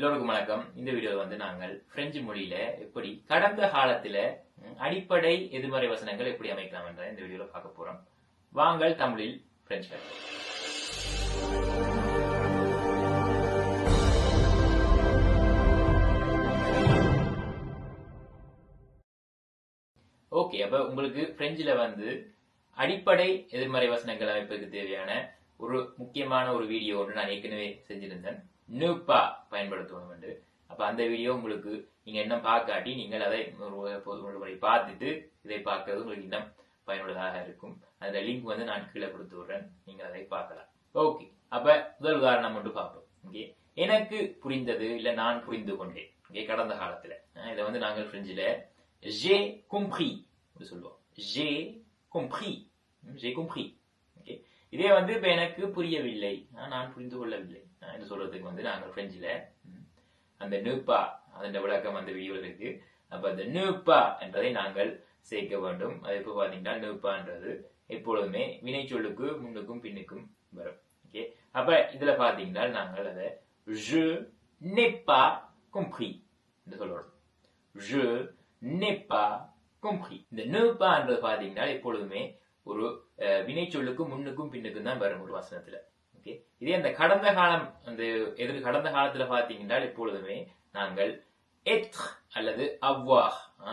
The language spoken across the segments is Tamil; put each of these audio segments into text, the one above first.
எல்லோருக்கும் வணக்கம். இந்த வீடியோவில் வந்து நாங்கள் பிரெஞ்சு மொழியில எப்படி கடந்த காலத்துல அடிப்படை எதிர்மறை வசனங்கள் எப்படி அமைக்கலாம் என்ற இந்த வீடியோல பார்க்க போறோம். வாங்கள் தமிழில் பிரெஞ்சு ஓகே அப்ப உங்களுக்கு பிரெஞ்சுல வந்து அடிப்படை எதிர்மறை வசனங்கள் அமைப்பதற்கு தேவையான ஒரு முக்கியமான ஒரு வீடியோ ஒன்று நான் ஏற்கனவே செஞ்சிருந்தேன். நூப்பா பயன்படுத்தணும் என்று அப்ப அந்த வீடியோ உங்களுக்கு நீங்க இன்னும் பார்க்காட்டி நீங்கள் அதை ஒரு முறை பார்த்துட்டு இதை பார்க்கறது உங்களுக்கு இன்னும் பயனுள்ளதாக இருக்கும். அந்த லிங்க் வந்து நான் கீழே கொடுத்து விடுறேன். நீங்கள் அதை பார்க்கலாம். ஓகே அப்ப முதல் உதாரணம் மட்டும் பார்ப்போம். ஓகே எனக்கு புரிந்தது இல்ல நான் புரிந்து கொண்டேன். ஓகே கடந்த காலத்துல. இதை வந்து நாங்கள் பிரெஞ்சில் ஜே கும்ஹி அப்படி சொல்லுவோம். ஜே கும்ஹி ஜே கும்ஹி ஓகே இதே வந்து இப்ப எனக்கு புரியவில்லை. நான் புரிந்து கொள்ளவில்லை. அஹ் சொல்றதுக்கு வந்து நாங்கள் பிரெஞ்சில் அந்த நூப்பா அதன் விளக்கம் வந்து வீடியோவில் இருக்கு அப்ப அந்த நூப்பா என்றதை நாங்கள் சேர்க்க வேண்டும். அது இப்போ பார்த்தீங்கன்னா நூப்பான்றது எப்பொழுதுமே வினைச்சொல்லுக்கு முன்னுக்கும் பின்னுக்கும் வரும். ஓகே அப்ப இதுல பாத்தீங்கன்னா நாங்கள் அதை je n'ai pas compris என்று சொல்லணும் je n'ai pas compris இந்த ne pasன்றது பாத்தீங்கன்னா எப்பொழுதுமே ஒரு அஹ், வினைச்சொல்லுக்கு முன்னுக்கும் பின்னுக்கும் தான் வரும் ஒரு வசனத்துல. இதே அந்த கடந்த காலம் அந்த எதிர் கடந்த காலத்துல பாத்தீங்கன்னா எப்பொழுதுமே நாங்கள் எத் அல்லது அவ்வா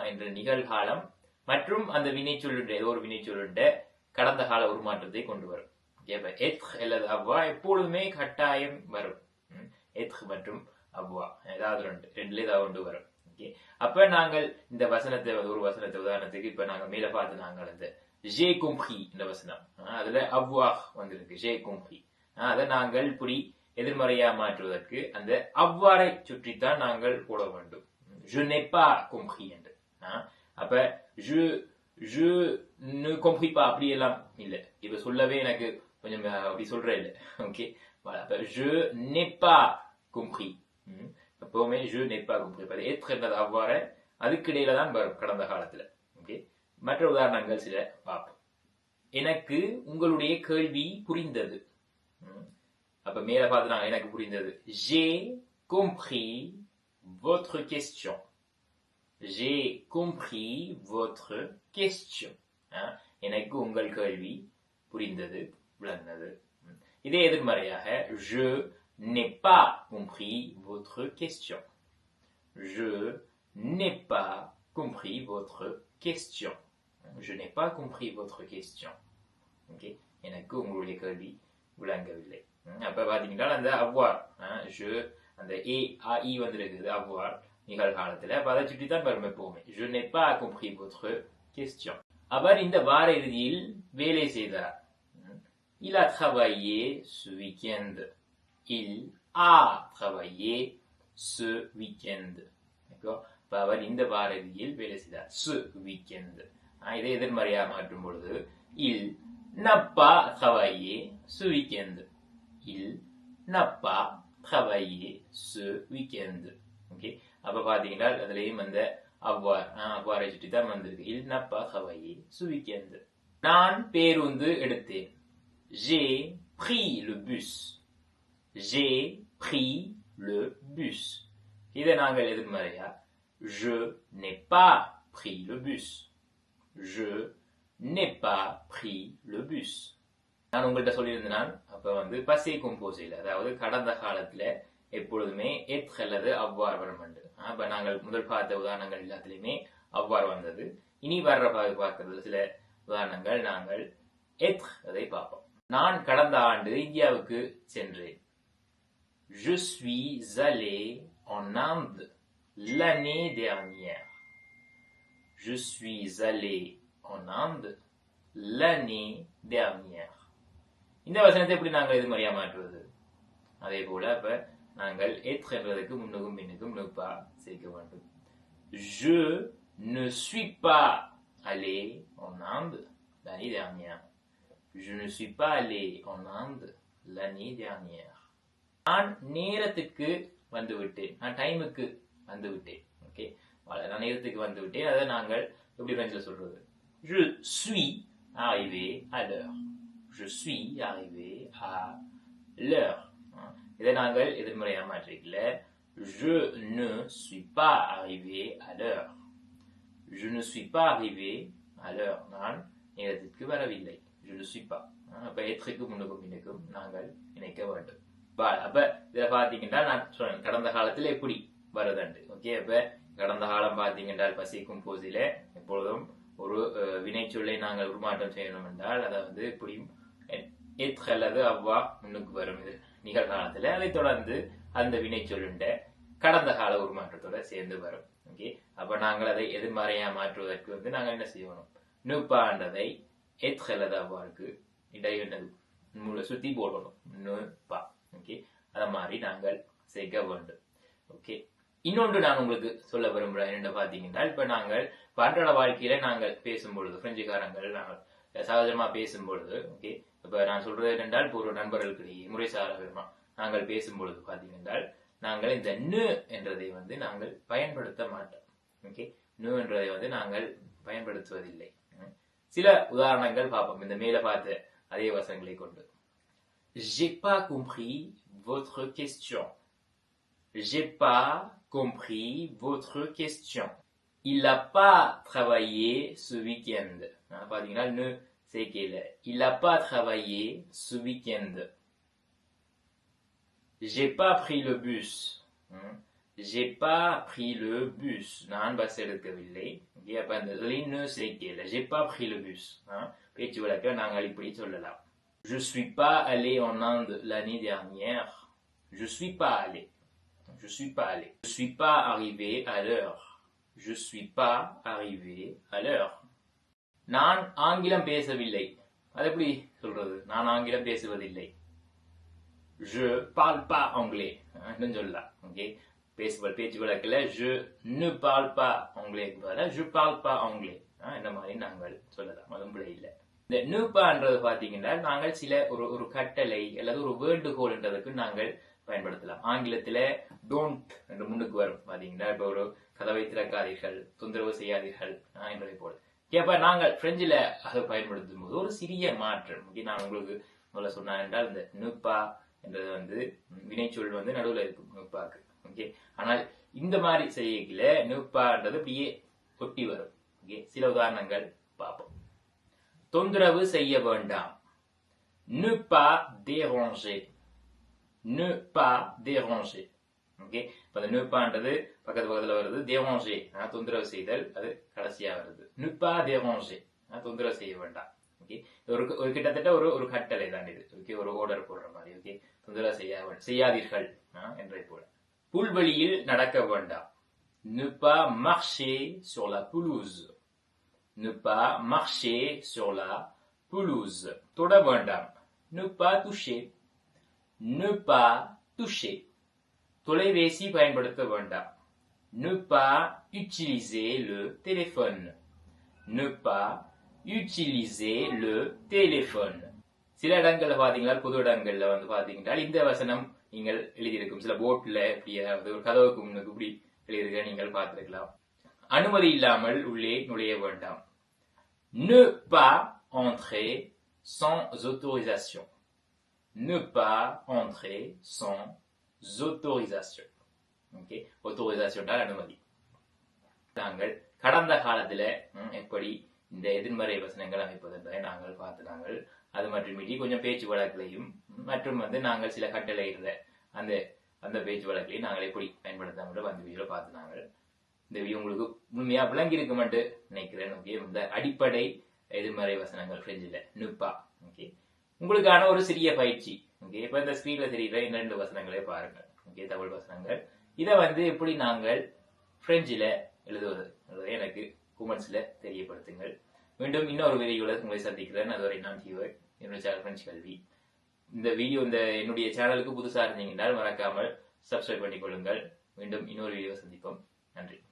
என்ற நிகழ்காலம் மற்றும் அந்த வினைச்சொல்லுடைய ஏதோ ஒரு வினைச்சொல்லுடைய கடந்த கால உருமாற்றத்தை கொண்டு வரும். எத் அல்லது அவ்வா எப்பொழுதுமே கட்டாயம் வரும். எத் மற்றும் அவ்வா ஏதாவது ரெண்டு ரெண்டுல ஏதாவது ஒன்று வரும். ஓகே அப்ப நாங்கள் இந்த வசனத்தை ஒரு வசனத்தை உதாரணத்துக்கு இப்ப நாங்க மேல பார்த்து நாங்கள் அந்த ஜே கும்பி இந்த வசனம். அதுல அவ்வாஹ் வந்திருக்கு ஜே compris. அதை நாங்கள் இப்படி எதிர்மறையா மாற்றுவதற்கு அந்த அவ்வாறை சுற்றித்தான் நாங்கள் போட வேண்டும். Je n'ai pas compris என்று. அப்ப je je ne compris pas அப்படி எல்லாம் இல்ல. இப்ப சொல்லவே எனக்கு கொஞ்சம் அப்படி சொல்றேன் இல்ல. ஓகே அப்ப je n'ai pas compris. எப்பவுமே je n'ai pas compris. அவ்வாறு அதுக்கு இடையில தான் வரும் கடந்த காலத்துல. ஓகே மற்ற உதாரணங்கள் சில பார்ப்போம். எனக்கு உங்களுடைய கேள்வி புரிந்தது. அப்ப மேல பார்த்து நாங்க எனக்கு புரிந்தது j'ai compris votre question j'ai compris votre question ஆ, எனக்கு உங்கள் கேள்வி புரிந்தது விளங்கினது ம். இதே எதிர்மறையாக je n'ai pas compris votre question je n'ai pas compris votre question je n'ai pas compris votre question okay எனக்கு உங்களுடைய கேள்வி விளங்கவில்லை ம், அப்ப பாத்தீங்கன்னா அந்த அவ்வார் je அந்த ஏ ஆ இ வந்திருக்குது அவ்வார் நிகழ்காலத்துல. அப்ப அதை சுற்றி தான் வரும் எப்பவுமே. Je n'ai pas compris votre question. அவர் இந்த வார இறுதியில் வேலை செய்தார். ம், il a travaillé ce week-end. Il a travaillé ce week-end. D'accord? அப்ப அவர் இந்த வார இறுதியில் வேலை செய்தார். Ce week-end. ஆ, இதை எதிர்மறையா மாற்றும் பொழுது il n'a pas travaillé ce week-end. Il n'a pas travaillé ce week-end. Okay அப்போ பார்த்தீங்கன்னா அதுலேயும் அந்த அவ்வார் அவ்வாரை சுற்றி தான் வந்திருக்கு இல் நப்பா ஹவாயி சுவிக்கேந்து நான் பேருந்து எடுத்தேன் ஜே ப்ரீ லு புஸ் ஜே ப்ரீ லு புஸ் இதை நாங்கள் எதிர்மறையா Je நெப்பா pas pris le bus. N'ai pas pris le bus. நான் உங்கள்கிட்ட சொல்லியிருந்தேன் நான் அப்ப வந்து பசே கொம்போசில் அதாவது கடந்த காலத்துல எப்பொழுதுமே எத் அல்லது அவ்வாறு வரும் அப்போ அப்ப நாங்கள் முதல் பார்த்த உதாரணங்கள் எல்லாத்துலயுமே அவ்வாறு வந்தது. இனி வர்ற பா- பார்க்கறதுல சில உதாரணங்கள் நாங்கள் எத் அதை பார்ப்போம். நான் கடந்த ஆண்டு இந்தியாவுக்கு சென்றேன். Je suis allé en Inde l'année dernière. Je suis allé en Inde l'année dernière. இந்த வசனத்தை எப்படி நாங்கள் இது மாதிரியா மாற்றுவது அதே போல அப்ப நாங்கள் எத் என்றதுக்கு முன்னுக்கும் பின்னுக்கும் நுப்பா சேர்க்க வேண்டும். Je ne suis pas allé en Inde l'année dernière. Je ne suis pas allé en Inde l'année dernière. நான் நேரத்துக்கு வந்து விட்டேன் நான் டைமுக்கு வந்து விட்டேன் ஓகே நான் நேரத்துக்கு வந்து விட்டேன் அதை நாங்கள் எப்படி பிரெஞ்சில் சொல்றது? Je suis arrivé à l'heure je suis arrivé à l'heure இதை நாங்கள் எதிர்மறையா மாற்றிக்கல Je ne suis pas arrivé à l'heure. Je ne suis pas arrivé à l'heure. நான் நேரத்திற்கு வரவில்லை. Je ne suis pas. அப்ப ஏற்றுக்கு முன்னுக்கும் பின்னுக்கும் நாங்கள் இணைக்க வேண்டும் பா- அப்ப இதுல பாத்தீங்கன்னா நான் சொன்னேன் கடந்த காலத்துல எப்படி வருதுண்டு ஓகே அப்ப கடந்த காலம் பாத்தீங்கன்னா பசிக்கும் போதில எப்பொழுதும் ஒரு வினைச்சொல்லை நாங்கள் உருமாற்றம் செய்யணும் என்றால் அதை வந்து எத் அல்லது அவ்வா முன்னுக்கு வரும். இது நிகழ்காலத்தில் அதை தொடர்ந்து அந்த வினைச்சொல்லுண்ட கடந்த கால உருமாற்றத்தோட சேர்ந்து வரும். ஓகே? அப்ப நாங்கள் அதை எதிர்மறையா மாற்றுவதற்கு வந்து நாங்கள் என்ன செய்யணும்? நுப்பாண்டதை எத் அல்லது அவ்வாருக்கு இடையினது முழு சுத்தி போடணும். நுப்பா. ஓகே? அத மாதிரி நாங்கள் செய்ய வேண்டும். ஓகே? இன்னொன்று நான் உங்களுக்கு சொல்ல விரும்புகிறேன். என்ன பார்த்தீங்கன்னா இப்போ நாங்கள் இப்ப அன்றாட வாழ்க்கையில நாங்கள் பேசும் பொழுது பிரெஞ்சுக்காரங்கள் நாங்கள் சகோதரமாக பேசும் பொழுது ஓகே இப்போ நான் சொல்றது என்னென்றால் இப்போ ஒரு நண்பர்களுக்கிடையே முறைசார நாங்கள் பேசும்பொழுது பார்த்தீங்கன்னா நாங்கள் இந்த நு என்றதை வந்து நாங்கள் பயன்படுத்த மாட்டோம் ஓகே நு என்றதை வந்து நாங்கள் பயன்படுத்துவதில்லை. சில உதாரணங்கள் பார்ப்போம். இந்த மேல பார்த்த அதே வசங்களை கொண்டு. J'ai pas compris votre question. J'ai pas compris votre question. Il n'a pas travaillé ce week-end. Hein, ne c'est qu'il il n'a pas travaillé ce week-end. J'ai pas pris le bus. Hein, j'ai pas pris le bus. Bah, j'ai pas pris le bus. Hein, Je suis pas allé en Inde l'année dernière. Je suis pas allé. Je suis pas allé. Je suis pas arrivé à l'heure. Je suis pas arrivé à l'heure. நான் ஆங்கிலம் பேசவில்லை. அது எப்படி சொல்றது? நான் ஆங்கிலம் பேசுவதில்லை. Je parle pas anglais. அஹ் சொல்லலாம் ஓகே பேசுவ பேச்சு வழக்கில் je ne parle pas anglais பதிலா je parle pas anglais. இந்த மாதிரி நாங்கள் சொல்லலாம். அதுவும் பிழை இல்லை. இந்த நூப்பான்றது பார்த்தீங்கன்னா நாங்கள் சில ஒரு ஒரு கட்டளை அல்லது ஒரு வேண்டுகோள்ன்றதுக்கு நாங்கள் பயன்படுத்தலாம். ஆங்கிலத்துல டோன்ட் என்று முன்னுக்கு வரும். பாத்தீங்கன்னா இப்ப ஒரு கதவை திறக்காதீர்கள் தொந்தரவு செய்யாதீர்கள் என்பதை போல. அப்ப நாங்கள் பிரெஞ்சுல அதை பயன்படுத்தும் போது ஒரு சிறிய மாற்றம். நான் உங்களுக்கு முதல்ல சொன்னேன் என்றால் இந்த நுப்பா என்றது வந்து வினைச்சொல் வந்து நடுவுல இருக்கும் நுப்பாக்கு ஓகே ஆனால் இந்த மாதிரி செய்யல நுப்பான்றது இப்படியே ஒட்டி வரும். ஓகே சில உதாரணங்கள் பார்ப்போம். தொந்தரவு செய்ய வேண்டாம். நுப்பா pas déranger ne pas déranger. Okay இப்ப அந்த நுப்பான்றது பக்கத்து பக்கத்துல வருது déranger. ஆ, தொந்தரவு செய்தல் அது கடைசியா வருது. ne pas déranger. ஆ, தொந்தரவு செய்ய வேண்டாம். ஓகே ஒரு ஒரு கிட்டத்தட்ட ஒரு ஒரு கட்டளை தான் இது. ஓகே ஒரு ஆர்டர் போடுற மாதிரி ஓகே தொந்தரவு செய்ய வே- செய்யாதீர்கள் ஆ, என்றை போல. புல்வெளியில் நடக்க வேண்டாம். ne pas marcher sur la pelouse. ne pas marcher sur la pelouse. தொட வேண்டாம். ne pas toucher. Ne pas toucher தொலைபேசி பயன்படுத்த வேண்டாம். ne pas utiliser le téléphone. ne pas utiliser le téléphone. சில இடங்கள்ல பாத்தீங்கன்னா பொது இடங்கள்ல வந்து பாத்தீங்கன்னா இந்த வசனம் நீங்கள் எழுதியிருக்கும். சில போட்ல இப்படியாவது ஒரு கதவுக்கு முன்னுக்கு இப்படி எழுதியிருக்க நீங்கள் பார்த்திருக்கலாம். அனுமதி இல்லாமல் உள்ளே நுழைய வேண்டாம். ne pas entrer sans autorisation. Ne pas entrer sans autorisation. Okay autorisation அனுமதி. நாங்கள் கடந்த காலத்துல எப்படி இந்த எதிர்மறை வசனங்கள் அமைப்பது என்பதை நாங்கள் பார்த்து நாங்கள் அது மட்டுமின்றி கொஞ்சம் பேச்சு வழக்குலையும் மற்றும் வந்து நாங்கள் சில கட்டளையிடுற அந்த அந்த பேச்சு வழக்கிலையும் நாங்கள் எப்படி பயன்படுத்தாமல் அந்த வீடியோவில் பார்த்து நாங்கள் இந்த வீடியோ உங்களுக்கு முழுமையா விளங்கி இருக்குமென்று நினைக்கிறேன் ஓகே இந்த அடிப்படை எதிர்மறை வசனங்கள் ஃப்ரெஞ்சில் நுப்பா ஓகே உங்களுக்கான ஒரு சிறிய பயிற்சி. ஓகே இப்ப இந்த ஸ்கிரீன்ல தெரியுற இந்த ரெண்டு வசனங்களே பாருங்கள் ஓகே தமிழ் வசனங்கள். இதை வந்து எப்படி நாங்கள் பிரெஞ்சில் எழுதுவது? எனக்கு குமெண்ட்ஸ்ல தெரியப்படுத்துங்கள். மீண்டும் இன்னொரு வீடியோல உங்களை சந்திக்கிறேன். அதுவரை நான் தீவர் என்னுடைய சேனல் பிரெஞ்சு கல்வி. இந்த வீடியோ இந்த என்னுடைய சேனலுக்கு புதுசாக இருந்தீங்கன்னால் மறக்காமல் சப்ஸ்கிரைப் பண்ணிக் கொள்ளுங்கள் மீண்டும் இன்னொரு வீடியோ சந்திப்போம். நன்றி.